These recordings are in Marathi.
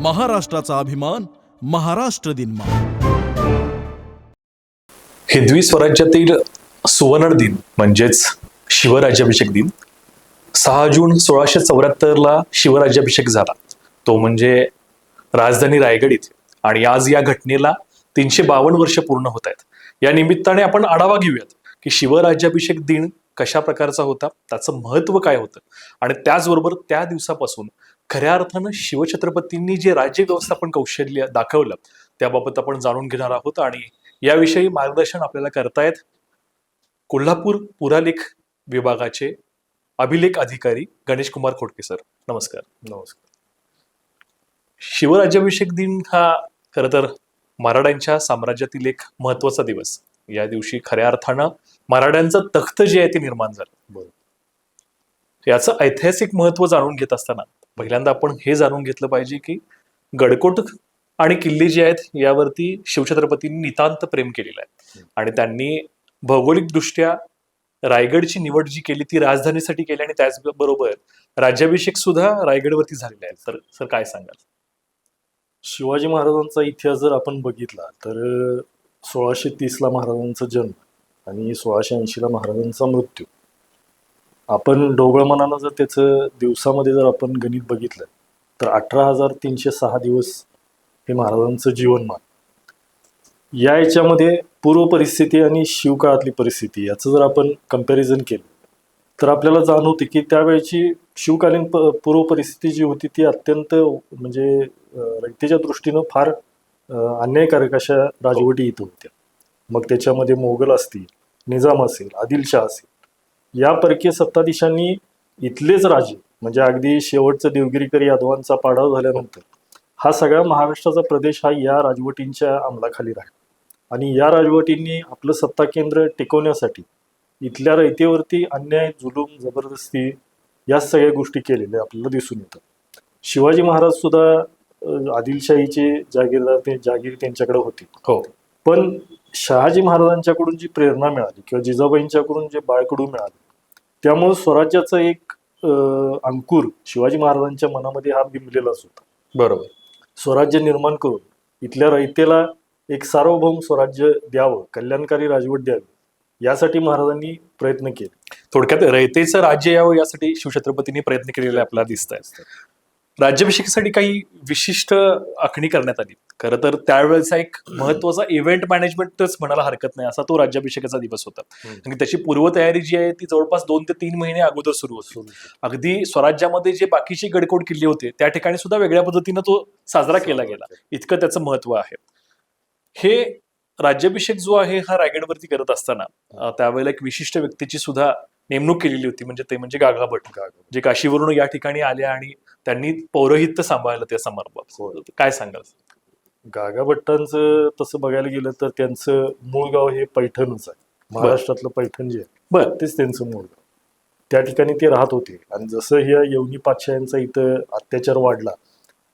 महाराष्ट्राचा अभिमान महाराष्ट्र दिन हिंदवी स्वराज्यातील सुवर्ण दिन म्हणजेच शिवराज्याभिषेक दिन. सहा जून सोळाशे चौऱ्याहत्तरला शिवराज्याभिषेक झाला. तो म्हणजे राजधानी रायगड इथे. आणि आज या घटनेला तीनशे बावन्न वर्ष पूर्ण होत आहेत. या निमित्ताने आपण आढावा घेऊयात की शिवराज्याभिषेक दिन कशा प्रकारचा होता त्याचं महत्त्व काय होतं? आणि त्याचबरोबर त्या दिवसापासून खऱ्या अर्थानं शिवछत्रपतींनी जे राज्य व्यवस्थापन कौशल्य दाखवलं त्याबाबत आपण जाणून घेणार आहोत आणि याविषयी मार्गदर्शन आपल्याला करतायत कोल्हापूर पुरालेख विभागाचे अभिलेख अधिकारी गणेश कुमार खोडके सर. नमस्कार. नमस्कार. शिवराज्याभिषेक दिन हा खरं तर मराठ्यांच्या साम्राज्यातील एक महत्त्वाचा दिवस. या दिवशी खऱ्या अर्थानं मराठ्यांचं तख्त जे आहे ते निर्माण झालं. बरोबर याचं ऐतिहासिक महत्त्व जाणून घेत असताना पहिल्यांदा आपण हे जाणून घेतलं पाहिजे की गडकोट आणि किल्ले जे आहेत यावरती शिवछत्रपतींनी नितांत प्रेम केलेलं आहे. आणि त्यांनी भौगोलिक दृष्ट्या रायगडची निवड जी केली ती राजधानीसाठी केली आणि त्याचबरोबर राज्याभिषेक सुद्धा रायगडवरती झालेला आहे. तर सर काय सांगाल? शिवाजी महाराजांचा इतिहास जर आपण बघितला तर सोळाशे तीसला महाराजांचा जन्म आणि सोळाशे ऐंशीला महाराजांचा मृत्यू. आपण ढोबळ मनानं जर त्याचं दिवसामध्ये जर आपण गणित बघितलं तर अठरा हजार तीनशे सहा दिवस हे महाराजांचं जीवनमान. या याच्यामध्ये पूर्व परिस्थिती आणि शिवकाळातली परिस्थिती याचं जर आपण कंपॅरिझन केलं तर आपल्याला जाणवते की त्यावेळची शिवकालीन प पूर्व परिस्थिती जी होती ती अत्यंत म्हणजे अं, रयतेच्या दृष्टीनं फार अन्यायकारक अशा राजवटी इथं होत्या. मग त्याच्यामध्ये मोगल असतील निजाम असेल आदिलशाह असेल या परकीय सत्ताधीशांनी इथलेच राजे म्हणजे अगदी शेवटचं देवगिरीकर यादवांचा पाडाव झाल्यानंतर हा सगळा महाराष्ट्राचा प्रदेश हा या राजवटींच्या अंमलाखाली राहिला. आणि या राजवटींनी आपलं सत्ता केंद्र टिकवण्यासाठी इथल्या रयतेवरती अन्याय जुलूम जबरदस्ती या सगळ्या गोष्टी केलेल्या आपल्याला दिसून येतात. शिवाजी महाराज सुद्धा आदिलशाहीचे जागीरदार ते जागीर त्यांच्याकडे होते. हो. पण शहाजी महाराजांच्याकडून जी प्रेरणा मिळाली किंवा जिजाबाईंच्याकडून जे बाळकडू मिळाले त्यामुळे स्वराज्याचं एक अंकुर शिवाजी महाराजांच्या मनामध्ये हा बिंबलेलाच होता बरोबर. स्वराज्य निर्माण करून इथल्या रयतेला एक सार्वभौम स्वराज्य द्यावं कल्याणकारी राजवट द्यावी यासाठी महाराजांनी प्रयत्न केले. थोडक्यात रयतेचं राज्य यावं यासाठी शिवछत्रपतींनी प्रयत्न केलेले आपल्याला दिसत आहेत राज्याभिषेकासाठी काही विशिष्ट आखणी करण्यात आली. खरं तर त्यावेळेचा एक महत्त्वाचा इव्हेंट मॅनेजमेंटच म्हणायला हरकत नाही असा तो राज्याभिषेकाचा दिवस होता. आणि त्याची पूर्वतयारी जी आहे ती जवळपास दोन ते तीन महिने अगोदर सुरू होती. अगदी स्वराज्यामध्ये जे बाकीचे गडकोट किल्ले होते त्या ठिकाणी सुद्धा वेगळ्या पद्धतीनं तो साजरा केला गेला. इतकं त्याचं महत्त्व आहे. हे राज्याभिषेक जो आहे हा रायगडवरती करत असताना त्यावेळेला एक विशिष्ट व्यक्तीची सुद्धा नेमणूक केलेली होती म्हणजे ते म्हणजे गागा भट. जे काशीवरून या ठिकाणी आल्या आणि त्यांनी पौरोहित्य सांभाळलं त्या समारंभात. काय सांगाल? गागा भट्टांचं तसं बघायला गेलं तर त्यांचं मूळ गाव हे पैठणच आहे. महाराष्ट्रातलं पैठण जे आहे बर. तेच त्यांचं मूळ गाव. त्या ठिकाणी ते राहत होते. आणि जसं ह्या यवनी पातशाह्यांचा इथं अत्याचार वाढला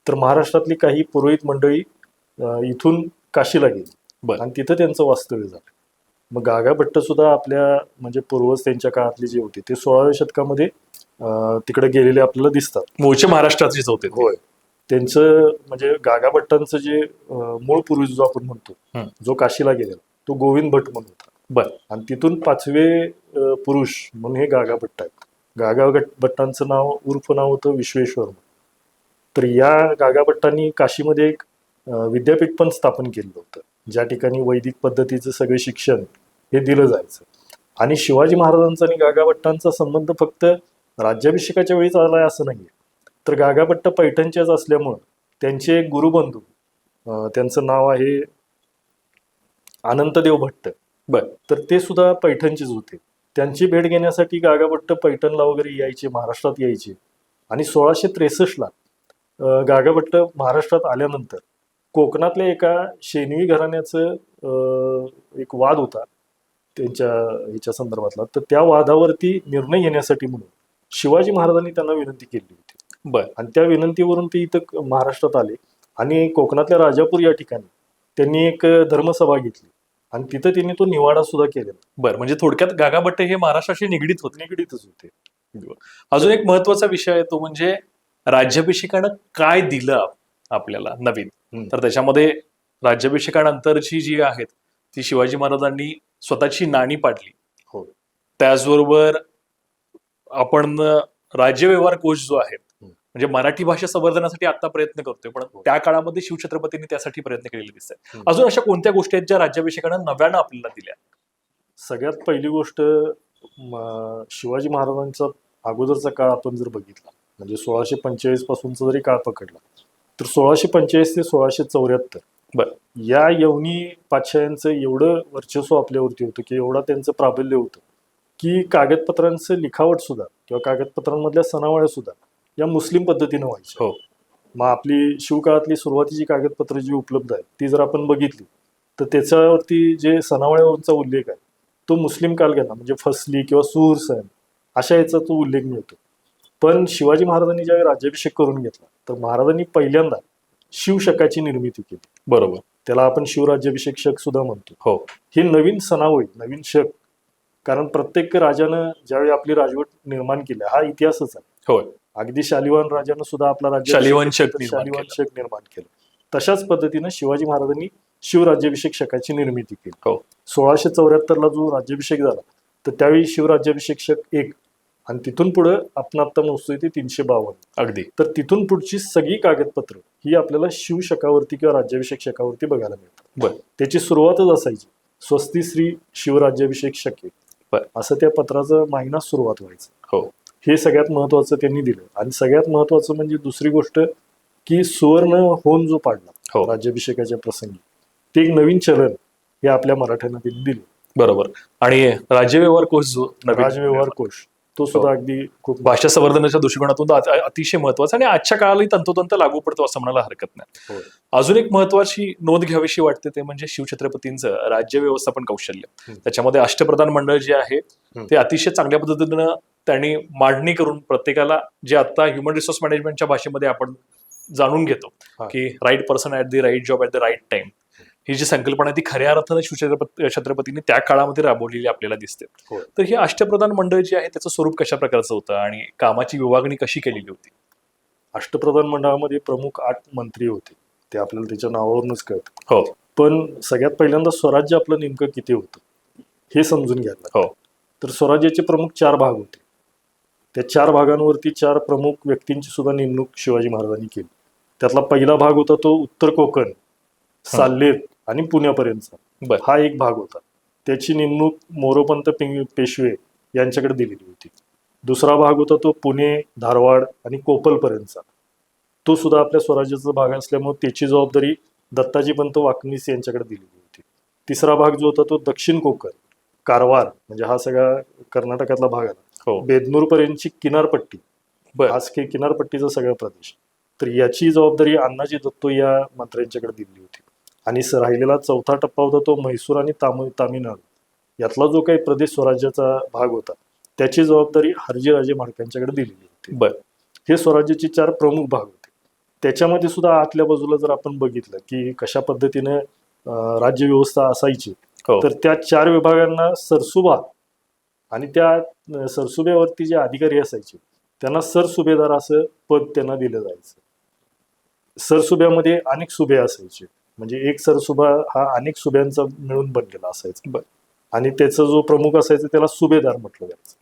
तर महाराष्ट्रातली काही पुरोहित मंडळी इथून काशीला गेली. बर. आणि तिथं त्यांचं वास्तव्य झालं. मग गागा भट्ट सुद्धा आपल्या म्हणजे पूर्वज त्यांच्या काळातले जे होते ते सोळाव्या शतकामध्ये तिकडे गेलेले आपल्याला दिसतात. मूळचे महाराष्ट्राचेच होते. होय. त्यांचं म्हणजे गागा भट्टांचं जे मूळ पूर्वज जो आपण म्हणतो. जो काशीला गेलेला तो गोविंद भट म्हणून होता. बर. आणि तिथून पाचवे पुरुष म्हणून हे गागा भट्ट आहेत. गागा भट्टांचं नाव उर्फ नाव होतं विश्वेश्वर तर या गागा भट्टांनी काशीमध्ये एक विद्यापीठ पण स्थापन केलं होतं. ज्या ठिकाणी वैदिक पद्धतीचं सगळे शिक्षण हे दिलं जायचं. आणि शिवाजी महाराजांचा आणि गागा भट्टांचा संबंध फक्त राज्याभिषेकाच्या वेळीच आलाय असं नाहीये. तर गागा भट्ट पैठणच्याच असल्यामुळं त्यांचे एक गुरुबंधू त्यांचं नाव आहे अनंतदेव भट्ट. बर. तर ते सुद्धा पैठणचेच होते. त्यांची भेट घेण्यासाठी गागा भट्ट पैठणला वगैरे यायचे महाराष्ट्रात यायचे. आणि सोळाशे त्रेसष्टला अं, गागा भट्ट महाराष्ट्रात आल्यानंतर कोकणातल्या एका शेनवी घराण्याचं एक वाद होता त्यांच्या ह्याच्या संदर्भातला. तर त्या वादावरती निर्णय घेण्यासाठी म्हणून शिवाजी महाराजांनी त्यांना विनंती केली होती. बर. आणि त्या विनंतीवरून ते इथं महाराष्ट्रात आले आणि कोकणातल्या राजापूर या ठिकाणी त्यांनी एक धर्मसभा घेतली आणि तिथं त्यांनी तो निवाडा सुद्धा केलेला. बर म्हणजे थोडक्यात गागा भट्ट हे महाराष्ट्राशी निगडीत होते. निगडीतच होते. अजून एक महत्त्वाचा विषय आहे तो म्हणजे राज्याभिषेकानं काय दिलं आपल्याला नवीन. तर त्याच्यामध्ये राज्याभिषेकानंतरची जी आहेत ती शिवाजी महाराजांनी स्वतःची नाणी पाडली हो. त्याचबरोबर आपण राज्यव्यवहार कोश जो आहे. म्हणजे मराठी भाषा संवर्धनासाठी आता प्रयत्न करतोय पण हो. त्या काळामध्ये शिवछत्रपतींनी त्यासाठी प्रयत्न केलेले दिसत आहेत हम्म. अजून अशा कोणत्या गोष्टी आहेत ज्या राज्याभिषेकानं नव्यानं आपल्याला दिल्या सगळ्यात पहिली गोष्ट शिवाजी महाराजांचा अगोदरचा काळ आपण जर बघितला म्हणजे सोळाशे पंचेचाळीस पासूनचा जरी काळ पकडला तर सोळाशे पंचेचाळीस ते सोळाशे चौऱ्याहत्तर बरं. या यवनी पातशाह्यांचं एवढं वर्चस्व आपल्यावरती होतं की एवढा त्यांचं प्राबल्य होतं की कागदपत्रांचं लिखावट सुद्धा किंवा कागदपत्रांमधल्या सणावळ्या सुद्धा या मुस्लिम पद्धतीनं व्हायच्या हो. मग आपली शिवकाळातली सुरुवातीची कागदपत्र जी उपलब्ध आहेत ती जर आपण बघितली तर त्याच्यावरती जे सणावळ्यांचा उल्लेख आहे तो मुस्लिम कालगणना म्हणजे फसली किंवा सूर सण अशा याचा तो उल्लेख मिळतो पण शिवाजी महाराजांनी ज्यावेळी राज्याभिषेक करून घेतला तर महाराजांनी पहिल्यांदा शिवशकाची निर्मिती केली. बरोबर. त्याला आपण शिवराज्याभिषेक शक सुद्धा म्हणतो. हो. हे नवीन सणावळी नवीन शक कारण प्रत्येक राजानं ज्यावेळी आपली राजवट निर्माण केली हा इतिहासच आहे. होय. अगदी शालिवान राजानं सुद्धा आपला राज्य शालिवान शक शालिवान. शक निर्माण केलं. तशाच पद्धतीनं शिवाजी महाराजांनी शिवराज्याभिषेक शकाची निर्मिती केली. हो. सोळाशे चौऱ्याहत्तरला जो राज्याभिषेक झाला तर त्यावेळी शिवराज्याभिषेक शक एक आणि तिथून पुढे आपण आता मोजतोय ते तीनशे बावन्न. अगदी. तर तिथून पुढची सगळी कागदपत्र ही आपल्याला शिवशकावरती किंवा राज्याभिषेक शकावरती बघायला मिळतात. बर. त्याची सुरुवातच असायची. स्वस्ती श्री शिवराज्याभिषेक शके बर. असं त्या पत्राचं महिना सुरुवात व्हायचं. हो. हे सगळ्यात महत्वाचं त्यांनी दिलं. आणि सगळ्यात महत्वाचं म्हणजे दुसरी गोष्ट की सुवर्ण होऊन जो पाडला हो. राज्याभिषेकाच्या प्रसंगी ते एक नवीन चलन हे आपल्या मराठ्यांना त्यांनी दिले. बरोबर. आणि राज्यव्यवहार कोश जो नवीन. राजव्यवहार कोश तो सुद्धा हो. अगदी खूप भाषा संवर्धनाच्या दृष्टिकोनातून अतिशय महत्त्वाचा आणि आजच्या काळालाही तंतोतंत लागू पडतो असं म्हणायला हरकत नाही होय. अजून एक महत्वाची नोंद घ्यावीशी वाटते ते म्हणजे शिवछत्रपतींचं राज्य व्यवस्थापन कौशल्य. त्याच्यामध्ये अष्टप्रधान मंडळ जे आहे. ते अतिशय चांगल्या पद्धतीनं त्यांनी मांडणी करून प्रत्येकाला जे आता ह्युमन रिसोर्स मॅनेजमेंटच्या भाषेमध्ये आपण जाणून घेतो हा. की right person at the right job at the right time ही जी संकल्पना ती खऱ्या अर्थानं शिवछत्रपती छत्रपतींनी त्या काळामध्ये राबवलेली आपल्याला दिसते. तर हे अष्टप्रधान मंडळ जे आहे त्याचं स्वरूप कशा प्रकारचं होतं आणि कामाची विभागणी कशी केलेली होती? अष्टप्रधान मंडळामध्ये प्रमुख आठ मंत्री होते. ते आपल्याला त्याच्या नावावरूनच कळतं. हो. पण सगळ्यात पहिल्यांदा स्वराज्य आपलं नेमकं किती होतं हे समजून घ्यायला. हो. तर स्वराज्याचे प्रमुख चार भाग होते. त्या चार भागांवरती चार प्रमुख व्यक्तींची सुद्धा नेमणूक शिवाजी महाराजांनी केली. त्यातला पहिला भाग होता तो उत्तर कोकण साल्लेर आणि पुण्यापर्यंतचा हा एक भाग होता. त्याची नेमणूक मोरोपंत पेशवे यांच्याकडे दिलेली होती. दुसरा भाग होता तो पुणे धारवाड आणि कोपलपर्यंतचा. तो सुद्धा आपल्या स्वराज्याचा भाग असल्यामुळे त्याची जबाबदारी दत्ताजी पंत वाकनीस यांच्याकडे दिलेली होती. तिसरा भाग जो होता तो दक्षिण कोकण कारवार म्हणजे हा सगळा कर्नाटकातला भाग आला हो. बेदनूर पर्यंतची किनारपट्टी आज किनारपट्टीचा सगळा प्रदेश. तर याची जबाबदारी अण्णाजी दत्तो या मंत्र्यांच्याकडे दिली होती. आणि राहिलेला चौथा टप्पा होता तो म्हैसूर आणि तामिळ तामिळनाडू. यातला जो काही प्रदेश स्वराज्याचा भाग होता त्याची जबाबदारी हरजीराजे माडकांच्याकडे दिलेली होती. बर. हे स्वराज्याचे चार प्रमुख भाग होते. त्याच्यामध्ये सुद्धा आतल्या बाजूला जर आपण बघितलं की कशा पद्धतीने अं, राज्यव्यवस्था असायची हो. तर त्या चार विभागांना सरसुबा आणि त्या अं, सरसुब्यावरती जे अधिकारी असायचे त्यांना सरसुभेदार असं पद त्यांना दिलं जायचं. सरसुब्यामध्ये अनेक सुबे असायचे. म्हणजे एक सरसुबा हा अनेक सुब्यांचा मिळून बनलेला असायचा. आणि त्याचा जो प्रमुख असायचा त्याला सुभेदार म्हटलं जायचं.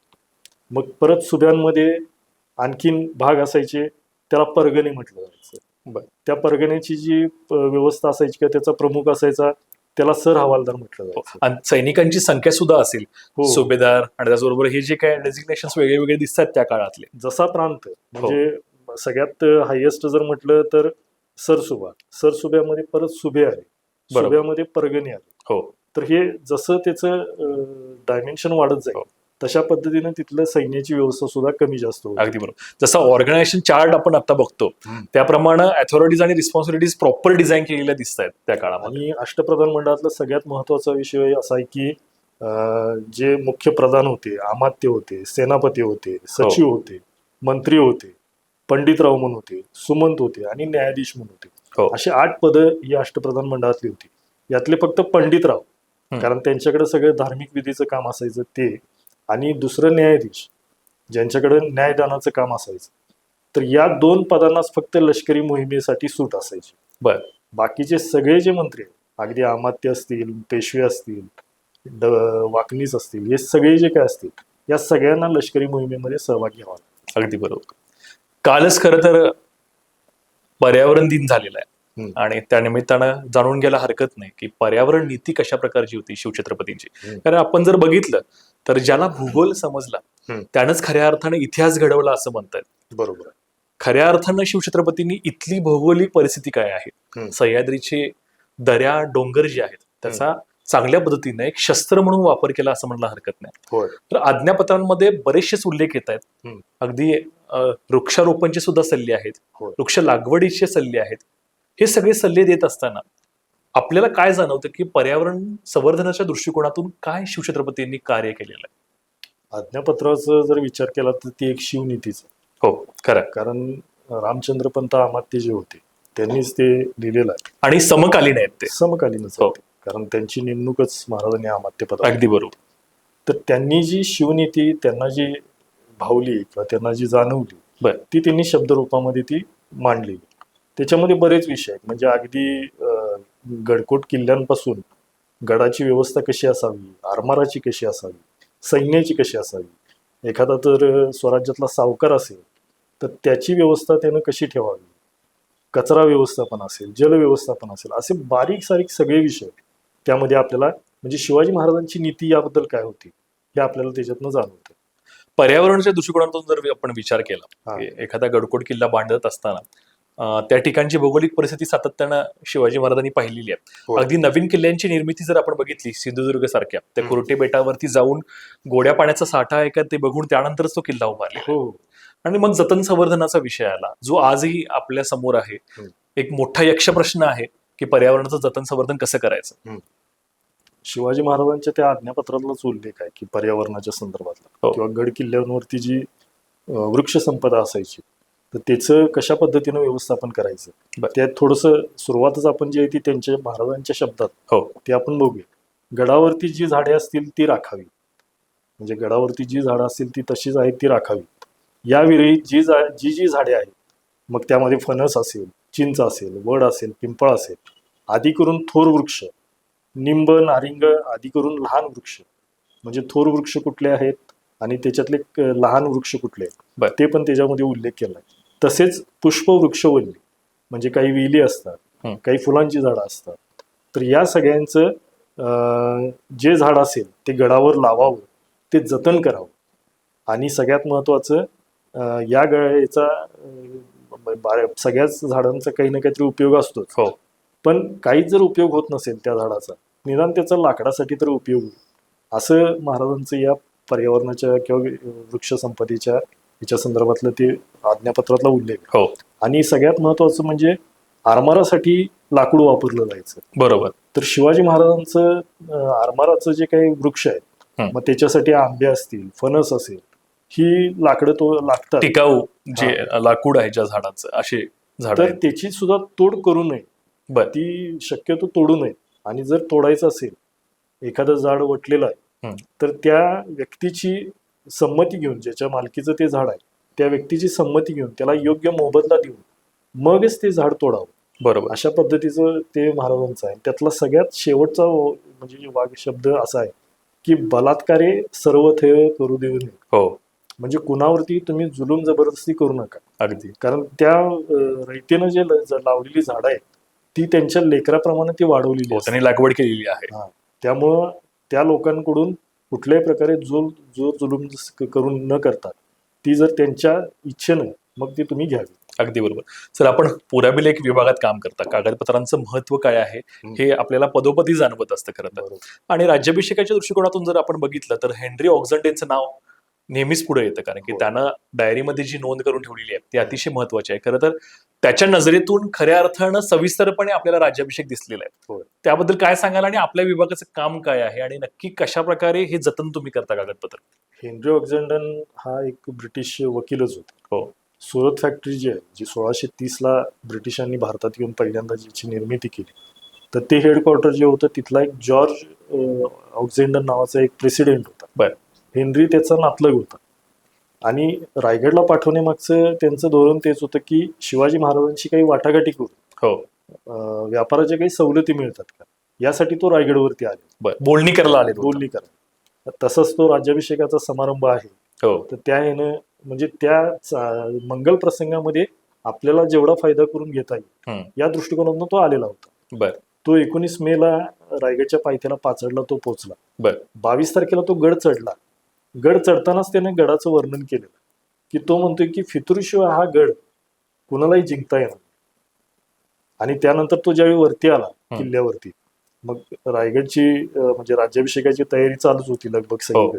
मग परत सुब्यांमध्ये आणखीन भाग असायचे त्याला परगणे म्हटलं जायचं. बर. त्या परगण्याची जी व्यवस्था असायची किंवा त्याचा प्रमुख असायचा त्याला सर हवालदार म्हटलं जायचं. आणि सैनिकांची संख्या सुद्धा असेल. हो. सुभेदार आणि त्याचबरोबर हे जे काय डेझिग्नेशन वेगळे वेगळे दिसतात त्या काळातले. जसा प्रांत. हो. म्हणजे सगळ्यात हायेस्ट जर म्हटलं तर सरसुबा. सरसुब्यामध्ये परत सुबे आले. बरोबर. सुब्यामध्ये परगणे आले. हो. तर हे जसं त्याचं डायमेन्शन वाढत जाईल हो. तशा पद्धतीने तिथलं सैन्याची व्यवस्था सुद्धा कमी जास्त होते अगदी बरोबर. जसं ऑर्गनायझेशन चार्ट आपण आता बघतो. त्याप्रमाणे अथॉरिटीज आणि रिस्पॉन्सिबिलिटीज प्रॉपर डिझाईन केलेल्या दिसत आहेत त्या काळामध्ये. आणि अष्टप्रधान मंडळातला सगळ्यात महत्त्वाचा विषय असा आहे की जे मुख्य प्रधान होते अमात्य होते सेनापती होते सचिव होते मंत्री होते पंडितराव म्हणून होते सुमंत होते आणि न्यायाधीश म्हणून होते. हो. अशी आठ पदं ही अष्टप्रधान मंडळातली होती. यातले फक्त पंडितराव. कारण त्यांच्याकडे सगळं धार्मिक विधीचं काम असायचं ते आणि दुसरं न्यायाधीश ज्यांच्याकडे न्यायदानाचं काम असायचं. तर या दोन पदांनाच फक्त लष्करी मोहिमेसाठी सूट असायची. बर. बाकीचे सगळे जे मंत्री आहेत, अगदी अमात्य असतील पेशवे असतील ड वाकणीस असतील हे सगळे जे काय असतील या सगळ्यांना लष्करी मोहिमेमध्ये सहभागी व्हावा. अगदी बरोबर. कालच खरं तर पर्यावरण दिन झालेला आहे. आणि त्या निमित्तानं जाणून घ्यायला हरकत नाही की पर्यावरण नीती कशा प्रकारची होती शिवछत्रपतींची. कारण आपण जर बघितलं तर ज्याला भूगोल समजला. त्यानंच खऱ्या अर्थाने इतिहास घडवला असं म्हणतात बरोबर. खऱ्या अर्थानं शिवछत्रपतींनी इथली भौगोलिक परिस्थिती काय आहे. सह्याद्रीचे दऱ्या डोंगर जे आहेत त्याचा चांगल्या पद्धतीने एक शस्त्र म्हणून वापर केला असं म्हणणं हरकत नाही. तर आज्ञापत्रांमध्ये बरेचसेच उल्लेख येत आहेत. अगदी वृक्षारोपणचे सुद्धा सल्ले आहेत. वृक्ष लागवडीचे सल्ले आहेत. हे सगळे सल्ले देत असताना आपल्याला काय जाणवतं की पर्यावरण संवर्धनाच्या दृष्टिकोनातून काय शिवछत्रपतींनी कार्य केलेलं आहे? आज्ञापत्राचा जर विचार केला तर ती एक शिवनीतीच. हो खरं. कारण रामचंद्र पंत अमात्य जे होते. त्यांनीच ते लिहिलेलं आहे. आणि समकालीन आहेत ते. समकालीनच हो. कारण त्यांची नेमणूकच महाराजांनी अमात्य पद अगदी बरोबर. तर त्यांनी जी शिवनीती त्यांना जी भावली किंवा त्यांना जी जाणवली बर. ती त्यांनी शब्दरूपामध्ये ती मांडली. त्याच्यामध्ये बरेच विषय आहेत. म्हणजे अगदी गडकोट किल्ल्यांपासून गडाची व्यवस्था कशी असावी आरमाराची कशी असावी सैन्याची कशी असावी एखादा तर स्वराज्यातला सावकार असेल तर त्याची व्यवस्था त्यानं कशी ठेवावी? कचरा व्यवस्थापन असेल जल व्यवस्थापन असेल असे बारीक सारीक सगळे विषय त्यामध्ये आपल्याला म्हणजे शिवाजी महाराजांची नीती याबद्दल काय होती हे आपल्याला त्याच्यातनं जाणवतं. पर्यावरणाच्या दृष्टिकोनातून जर आपण विचार केला एखादा गडकोट किल्ला बांधत असताना त्या ठिकाणची भौगोलिक परिस्थिती सातत्यानं शिवाजी महाराजांनी पाहिलेली आहे. अगदी नवीन किल्ल्यांची निर्मिती जर आपण बघितली सिंधुदुर्ग सारख्या त्या. कुर्टे बेटावरती जाऊन गोड्या पाण्याचा साठा आहे का ते बघून त्यानंतरच तो किल्ला उभारला. हो. आणि मग जतन संवर्धनाचा विषय आला जो आजही आपल्यासमोर आहे. एक मोठा यक्ष प्रश्न आहे. की पर्यावरणाचं जतन संवर्धन कसं करायचं? शिवाजी महाराजांच्या त्या आज्ञापत्रातलाच उल्लेख आहे की पर्यावरणाच्या संदर्भातला. हो. किंवा गड किल्ल्यांवरती जी वृक्ष संपदा असायची तर त्याचं कशा पद्धतीनं व्यवस्थापन करायचं. त्यात थोडस सुरुवातच आपण जी आहे ती त्यांच्या महाराजांच्या शब्दात हो. ते आपण बघूया. गडावरती जी झाडे असतील ती राखावी. म्हणजे गडावरती जी झाडं असतील ती तशीच आहेत ती राखावी. या विरहित जी जा जी जी झाडे आहेत मग त्यामध्ये फणस असेल चिंच असेल वड असेल पिंपळ असेल आदी करून थोर वृक्ष निंब नारिंग आदी करून लहान वृक्ष. म्हणजे थोर वृक्ष कुठले आहेत आणि त्याच्यातले लहान वृक्ष कुठले. आहेत? ते पण त्याच्यामध्ये उल्लेख केला आहे तसेच पुष्पवृक्षवल्ली म्हणजे काही वेली असतात. काही फुलांची झाडं असतात. तर या सगळ्यांचं जे झाड असेल ते गडावर लावावं ते जतन करावं. आणि सगळ्यात महत्त्वाचं अं, या गळ्याचा सगळ्याच झाडांचा काही ना काहीतरी उपयोग असतोच. हो. पण काहीच जर उपयोग होत नसेल त्या झाडाचा निदान त्याचा लाकडासाठी तर उपयोग होईल. असं महाराजांचं या पर्यावरणाच्या किंवा वृक्ष संपदेच्या याच्या संदर्भातलं ते आज्ञापत्रातला उल्लेख. हो. आणि सगळ्यात महत्वाचं म्हणजे आरमारासाठी लाकूड वापरलं जायचं. बरोबर. तर शिवाजी महाराजांचं आरमाराचं जे काही वृक्ष आहेत. मग त्याच्यासाठी आंबे असतील फणस असेल ही लाकडं तो लागतात. टिकाऊ जे लाकूड आहे ज्या झाडाचं असे झाड तर त्याची सुद्धा तोड करू नये. बर. ती शक्यतो तोडू नये. आणि जर तोडायचं असेल एखादं झाड वटलेलं आहे. तर त्या व्यक्तीची संमती घेऊन ज्याच्या मालकीचं ते झाड आहे त्या व्यक्तीची संमती घेऊन त्याला योग्य मोबदला देऊन मगच ते झाड तोडावं. बरोबर. अशा पद्धतीचं ते महाराजांचं आहे. त्यातला सगळ्यात शेवटचा म्हणजे वाघ शब्द असा आहे की बलात्कारे सर्व थेय करू देऊ नये. हो. म्हणजे कुणावरती तुम्ही जुलूम जबरदस्ती करू नका. अगदी. कारण त्या रयतेनं जे लावलेली झाडं आहेत ती त्यांच्या लेकराप्रमाणे ती वाढवलेली हो. त्यांनी लागवड केलेली आहे. हा. त्यामुळं त्या लोकांकडून कुठल्याही प्रकारे जो जो जुलूम करून न करता ती जर त्यांच्या इच्छेनं मग ती तुम्ही घ्यावी. अगदी बरोबर. सर आपण पुराबिल एक विभागात काम करता. कागदपत्रांचं महत्त्व काय आहे? हे. आपल्याला पदोपदी जाणवत असतं खरं तर. आणि राज्याभिषेकाच्या दृष्टिकोनातून जर आपण बघितलं तर हेनरी ऑक्झंडेचं नाव नेहमीच पुढे येतं कारण की हो. त्यानं डायरीमध्ये जी नोंद करून ठेवलेली आहे ती अतिशय महत्वाची आहे. खरं तर त्याच्या नजरेतून खऱ्या अर्थानं सविस्तरपणे आपल्याला राज्याभिषेक दिसलेला आहे. होय. त्याबद्दल काय सांगाल आणि आपल्या विभागाचं काम काय आहे आणि नक्की कशा प्रकारे हे जतन तुम्ही करता कागदपत्र? हेनरी ऑक्झेंडन हा एक ब्रिटिश वकीलच होता. हो. सुरत फॅक्टरी जी आहे जी सोळाशे तीसला ब्रिटिशांनी भारतात येऊन पहिल्यांदा जिची निर्मिती केली तर ते हेडक्वार्टर जे होतं तिथला एक जॉर्ज ऑक्झेंडन नावाचा एक प्रेसिडेंट होता. बर. हेनरी त्याचा नातलग होता. आणि रायगडला पाठवण्यामागचं त्यांचं धोरण तेच होतं की शिवाजी महाराजांशी काही वाटाघाटी करून हो. व्यापाराच्या काही सवलती मिळतात का? यासाठी तो रायगडवरती आले. बोलणी करायला आले. बोलणी करा तसंच तो राज्याभिषेकाचा समारंभ आहे. हो. तर त्या यानं म्हणजे त्या मंगल प्रसंगामध्ये आपल्याला जेवढा फायदा करून घेता येईल. या दृष्टिकोनातून तो आलेला होता. बर. तो एकोणीस मे ला रायगडच्या पायथ्याला पाचडला तो पोहोचला. बर. बावीस तारखेला तो गड चढला. गड चढतानाच त्याने गडाचं वर्णन केलेलं की तो म्हणतोय की फितुरीशिवाय हा गड कुणालाही जिंकता येणार. आणि त्यानंतर तो ज्यावेळी वरती आला. किल्ल्यावरती मग रायगडची म्हणजे राज्याभिषेकाची तयारी चालूच होती लगभग सगळीकडे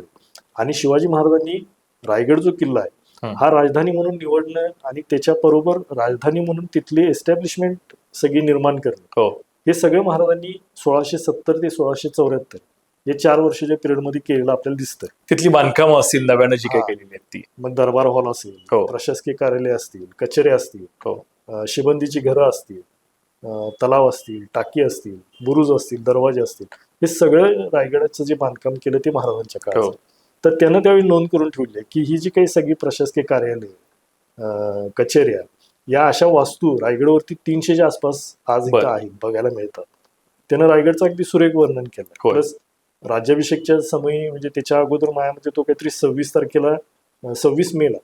आणि शिवाजी महाराजांनी रायगड जो किल्ला आहे. हा राजधानी म्हणून निवडणं आणि त्याच्या बरोबर राजधानी म्हणून तिथली एस्टॅब्लिशमेंट सगळी निर्माण करणं हो हे सगळं महाराजांनी सोळाशे सत्तर ते सोळाशे चौऱ्याहत्तर या चार वर्षाच्या पिरियडमध्ये केलेलं आपल्याला दिसतं तिथली बांधकामं असतील नव्यानं जी काही हा. केलेली आहेत ती मग दरबार हॉल असेल हो. प्रशासकीय कार्यालय असतील कचेऱ्या असतील हो अं, शिबंदीची घरं असतील अं, तलाव असतील टाकी असतील बुरुज असतील दरवाजे असतील हे सगळं रायगडाचं जे बांधकाम केलं ते महाराजांच्या हो. काळात तर त्यानं त्यावेळी नोंद करून ठेवली आहे की ही जी काही सगळी प्रशासकीय कार्यालय अं, कचेऱ्या या अशा वास्तू रायगडवरती तीनशेच्या आसपास आज इथं बरं. आहेत बघायला मिळतात त्यानं रायगडचं अगदी सुरेख वर्णन केलं होय. प्लस राज्याभिषेकच्या समयी म्हणजे त्याच्या अगोदर मायामध्ये तो काहीतरी सव्वीस तारखेला सव्वीस मेला.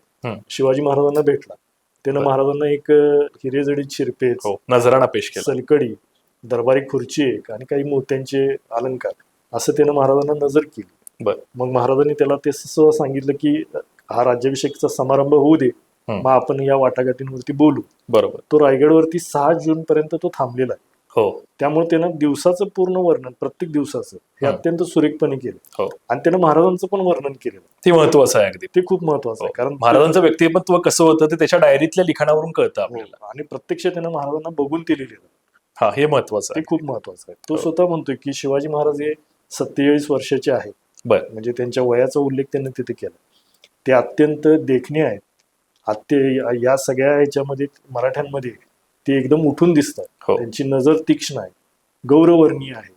शिवाजी महाराजांना भेटला. त्यानं. महाराजांना एक अं, हिरेजडीत शिरपेच हो नजराणा पेश केला. सलकडी दरबारी खुर्ची एक आणि काही मोत्यांचे अलंकार असं त्यानं महाराजांना नजर केली. बर. मग महाराजांनी त्याला ते सांगितलं की हा राज्याभिषेकचा समारंभ होऊ दे. मग आपण या वाटाघाटींवरती बोलू. बरोबर. तो रायगडवरती सहा जून पर्यंत तो थांबलेला आहे. हो. त्यामुळे त्यानं दिवसाचं पूर्ण वर्णन प्रत्येक दिवसाचं हे. अत्यंत सुरेखपणे केलं. हो. आणि त्यानं महाराजांचं पण वर्णन केलेलं. ते महत्वाचं आहे अगदी. ते खूप महत्वाचं हो. आहे कारण महाराजांचं व्यक्तिमत्व कसं होतं ते त्याच्या डायरीतल्या लिखाणावरून कळतं हो, आपल्याला. आणि प्रत्यक्ष त्यानं महाराजांना बघून ते लिहिलेलं. हा हे महत्वाचं ते आहे. खूप महत्वाचं आहे. तो हो. स्वतः म्हणतोय की शिवाजी महाराज हे सत्तेचाळीस वर्षाचे आहेत. बर. म्हणजे त्यांच्या वयाचा उल्लेख त्यांनी तिथे केला. ते अत्यंत देखणे आहेत. अत्य या सगळ्या ह्याच्यामध्ये मराठ्यांमध्ये ते एकदम उठून दिसतात. हो. त्यांची नजर तीक्ष्ण आहे. गौरवर्णीय आहे.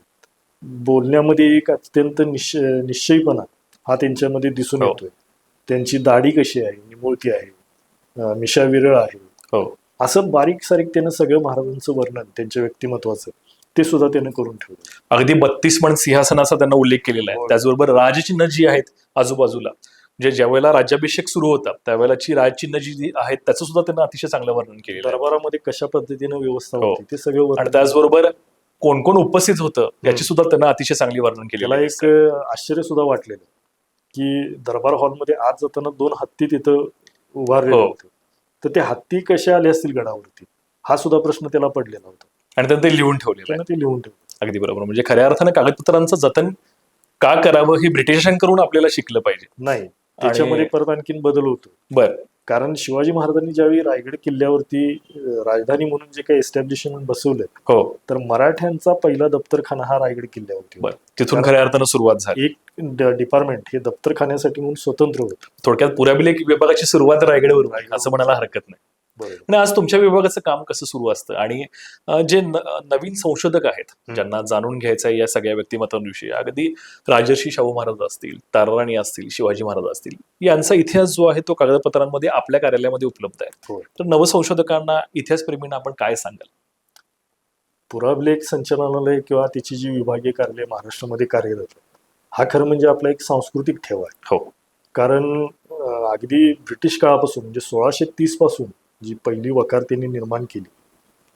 बोलण्यामध्ये एक अत्यंत निश्चय निश्चयीपणा हा त्यांच्यामध्ये दिसून हो. येतोय. त्यांची दाढी कशी आहे? निमुळती आहे. अं, मिशा विरळ आहे. हो. असं बारीक सारीक त्यानं सगळं महाराजांचं वर्णन त्यांच्या व्यक्तिमत्वाचं ते सुद्धा त्यानं करून ठेवलं अगदी बत्तीस पण सिंहासनाचा त्यांना उल्लेख केलेला आहे. हो. त्याचबरोबर राजचिन्ह जी आहेत आजूबाजूला म्हणजे ज्या वेळेला राज्याभिषेक सुरू होता त्यावेळेलाची राजचिन्ह जी आहेत त्याचं सुद्धा त्यांना अतिशय चांगलं वर्णन आहे. दरबारामध्ये कशा पद्धतीनं व्यवस्था हो. होती ते सगळं आणि त्याचबरोबर कोण कोण उपस्थित होतं याची सुद्धा त्यांना अतिशय चांगली वर्णन केलेलं त्याला एक आश्चर्य सुद्धा वाटलेलं की दरबार हॉलमध्ये आज जाताना दोन हत्ती तिथं उभारलेले हो. होते. तर ते हत्ती कशा आले असतील गडावरती? हा सुद्धा प्रश्न त्याला पडलेला होता. आणि त्यांनी ते लिहून त्यानं ते लिहून ठेवलं. अगदी बरोबर. म्हणजे खऱ्या अर्थानं कागदपत्रांचं जतन का करावं हे ब्रिटिशांकडून आपल्याला शिकलं पाहिजे. नाही. त्याच्यामध्ये परत आणखीन बदल होतो. बर. कारण शिवाजी महाराजांनी ज्यावेळी रायगड किल्ल्यावरती राजधानी म्हणून जे काही एस्टॅब्लिशमेंट बसवलं हो. तर मराठ्यांचा पहिला दप्तरखाना हा रायगड किल्ल्यावरती. तिथून खऱ्या अर्थानं सुरुवात झाली. एक डिपार्टमेंट हे दप्तरखान्यासाठी म्हणून स्वतंत्र होतं. थोडक्यात पुराबिलेख विभागाची सुरुवात रायगडवरून आहे, असं म्हणायला हरकत नाही. आणि आज तुमच्या विभागाचं काम कसं सुरू असतं? आणि जे नवीन संशोधक आहेत ज्यांना जाणून घ्यायचं आहे या सगळ्या व्यक्तिमत्वांविषयी अगदी राजर्षी शाहू महाराज असतील ताराराणी असतील शिवाजी महाराज असतील यांचा इतिहास जो आहे तो कागदपत्रांमध्ये आपल्या कार्यालयामध्ये उपलब्ध आहे. तर नवसंशोधकांना इतिहासप्रेमींना आपण काय सांगाल? पुराभिलेख संचालनालय किंवा त्याची जी विभागीय कार्यालय महाराष्ट्रामध्ये कार्यरत हा खरं म्हणजे आपला एक सांस्कृतिक ठेवा आहे. हो. कारण अगदी ब्रिटिश काळापासून म्हणजे सोळाशे तीसपासून जी पहिली वकार त्यांनी निर्माण केली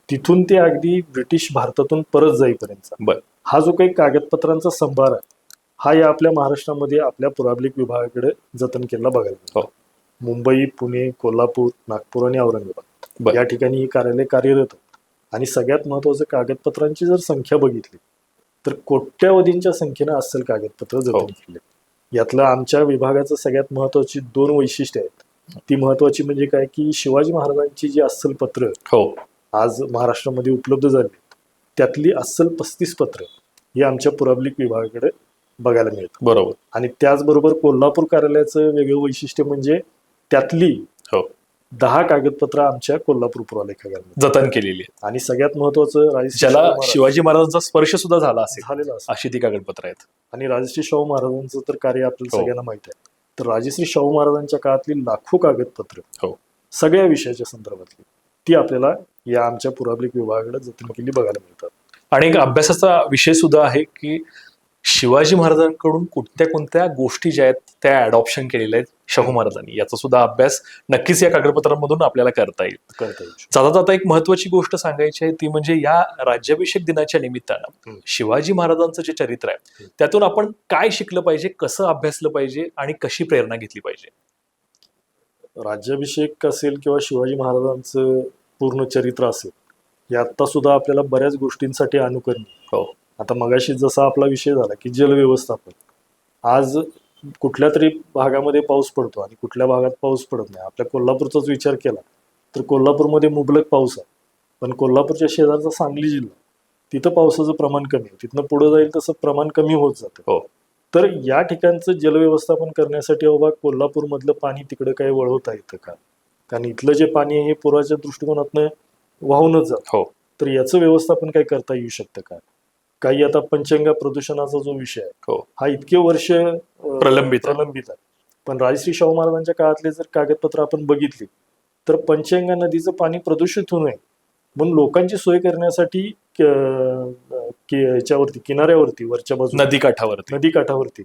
तिथून ते अगदी ब्रिटिश भारतातून परत जाईपर्यंतचा. बर. हा जो काही कागदपत्रांचा संभार आहे हा या आपल्या महाराष्ट्रामध्ये आपल्या पुराभिलेख विभागाकडे जतन केला बघायला. हो. मुंबई पुणे कोल्हापूर नागपूर आणि औरंगाबाद. या ठिकाणी ही कार्यालय कार्यरत. आणि सगळ्यात महत्वाचं कागदपत्रांची जर संख्या बघितली तर कोट्यावधींच्या संख्येनं अस्सल कागदपत्र हो. जतन केले. यातलं आमच्या विभागाचं सगळ्यात महत्वाची दोन वैशिष्ट्य आहेत. ती महत्वाची म्हणजे काय की शिवाजी महाराजांची जी अस्सल पत्र हो. आज महाराष्ट्रामध्ये उपलब्ध झाली आहेत, त्यातली अस्सल पस्तीस पत्र ही आमच्या पुराबलिक विभागाकडे बघायला मिळतात. बरोबर. आणि त्याचबरोबर कोल्हापूर कार्यालयाचं वेगळं वैशिष्ट्य म्हणजे त्यातली हो. दहा कागदपत्र आमच्या कोल्हापूर पुरालेखागारामध्ये जतन केलेली आहे आणि सगळ्यात महत्वाचं राजश्री ज्याला शिवाजी महाराजांचा स्पर्श सुद्धा झाला असेल झालेलं अशी ती कागदपत्र आहेत. आणि राजश्री शाहू महाराजांचं तर कार्य आपल्याला हो. सगळ्यांना माहीत आहे. तर राजश्री शाहू महाराजांच्या काळातली लाखो कागदपत्र हो. सगळ्या विषयाच्या संदर्भातली ती आपल्याला या आमच्या पुराबलिक विभागाकडे जतन केली बघायला मिळतात आणि एक अभ्यासाचा विषय सुद्धा आहे की शिवाजी महाराजांकडून कोणत्या कोणत्या गोष्टी ज्या आहेत त्या अडॉप्शन केलेल्या आहेत शाहू महाराजांनी. याचा सुद्धा अभ्यास नक्कीच या कागदपत्रांमधून आपल्याला करता येईल. करता शकतं. जाता जाता एक महत्वाची गोष्ट सांगायची आहे ती म्हणजे या राज्याभिषेक दिनाच्या निमित्तानं. शिवाजी महाराजांचं जे चरित्र आहे त्यातून आपण काय शिकलं पाहिजे कसं अभ्यासलं पाहिजे आणि कशी प्रेरणा घेतली पाहिजे? राज्याभिषेक असेल किंवा शिवाजी महाराजांचं पूर्ण चरित्र असेल हे आत्ता सुद्धा आपल्याला बऱ्याच गोष्टींसाठी अनुकरणीय. हो. आता मगाशी जसा आपला विषय झाला की जल व्यवस्थापन. आज कुठल्या तरी भागामध्ये पाऊस पडतो आणि कुठल्या भागात पाऊस पडत नाही. आपल्या कोल्हापूरचाच विचार केला तर कोल्हापूरमध्ये मुबलक पाऊस आहे. पण कोल्हापूरच्या शेजारचा सांगली जिल्हा तिथं पावसाचं प्रमाण कमी आहे. तिथनं पुढे जाईल तसं प्रमाण कमी होत जातं. हो. तर या ठिकाणचं जलव्यवस्थापन करण्यासाठी बाबा कोल्हापूरमधलं पाणी तिकडे काही वळवता येतं का? कारण इथलं जे पाणी आहे हे पुराच्या दृष्टिकोनातनं वाहूनच जातं. हो. तर याचं व्यवस्थापन काही करता येऊ शकतं का? काही आता पंचगंगा प्रदूषणाचा जो विषय आहे हो. हा इतके वर्ष प्रलंबित आहे. प्रलंबित आहे. पण राजश्री शाहू महाराजांच्या काळातले जर कागदपत्र आपण बघितली तर पंचगंगा नदीचं पाणी प्रदूषित होऊ नये म्हणून लोकांची सोय करण्यासाठी याच्यावरती किनाऱ्यावरती वरच्या बाजूला नदी काठावरती नदी काठावरती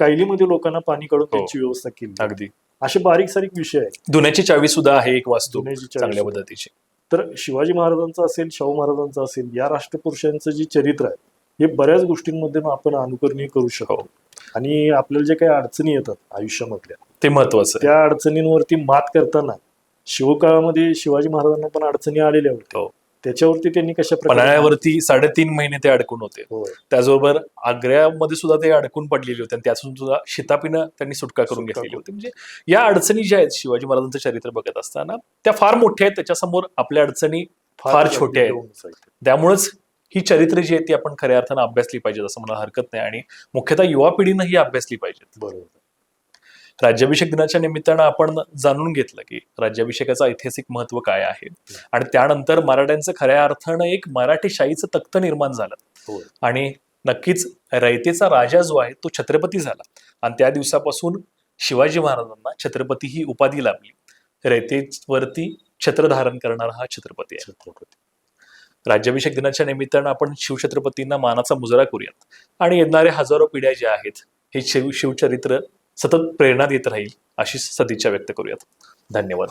कायलीमध्ये लोकांना पाणी काढून हो. त्यांची व्यवस्था केली. अगदी. असे बारीक सारीक विषय आहेत. धुण्याची चावी सुद्धा आहे एक वास्तू चांगल्या. पद्धतीची. तर शिवाजी महाराजांचं असेल शाहू महाराजांचं असेल या राष्ट्रपुरुषांचं जे चरित्र आहे हे बऱ्याच गोष्टींमध्ये आपण अनुकरणीय करू शकतो हो. आणि आपल्याला जे काही अडचणी येतात आयुष्यामधल्या ते महत्वाचं आहे त्या अडचणींवरती मात करताना शिवकाळामध्ये शिवाजी महाराजांना पण अडचणी आलेल्या होत्या हो. त्याच्यावरती त्यांनी कशा पन्हाळ्यावरती साडेतीन महिने ते अडकून होते. त्याचबरोबर आग्र्यामध्ये सुद्धा ते अडकून पडलेले होते आणि त्यातून सुद्धा शितापीनं त्यांनी सुटका करून घेतलेली होती. म्हणजे या अडचणी ज्या आहेत शिवाजी महाराजांचं चरित्र बघत असताना त्या फार मोठ्या आहेत त्याच्यासमोर आपल्या अडचणी फार छोट्या आहेत. त्यामुळेच ही चरित्र जी आहेत ती आपण खऱ्या अर्थानं अभ्यासली पाहिजेत असं मला हरकत नाही आणि मुख्यतः युवा पिढीनं ही अभ्यासली पाहिजेत. बरोबर. राज्याभिषेक दिनाच्या निमित्तानं आपण जाणून घेतलं की राज्याभिषेकाचं ऐतिहासिक महत्त्व काय आहे. आणि त्यानंतर मराठ्यांचं खऱ्या अर्थानं एक मराठी शाहीचं तख्त निर्माण झालं. होय. आणि नक्कीच रयतेचा राजा जो आहे तो छत्रपती झाला. आणि त्या दिवसापासून शिवाजी महाराजांना छत्रपती ही उपाधी लाभली. रयतेवरती छत्र धारण करणारा हा छत्रपती आहे. छत्रपती. राज्याभिषेक दिनाच्या निमित्तानं आपण शिवछत्रपतींना मानाचा मुजरा करूयात. आणि येणारे हजारो पिढ्या ज्या आहेत हे शिव शिवचरित्र सतत प्रेरणा देत राहील अशी सदिच्छा व्यक्त करूयात. धन्यवाद.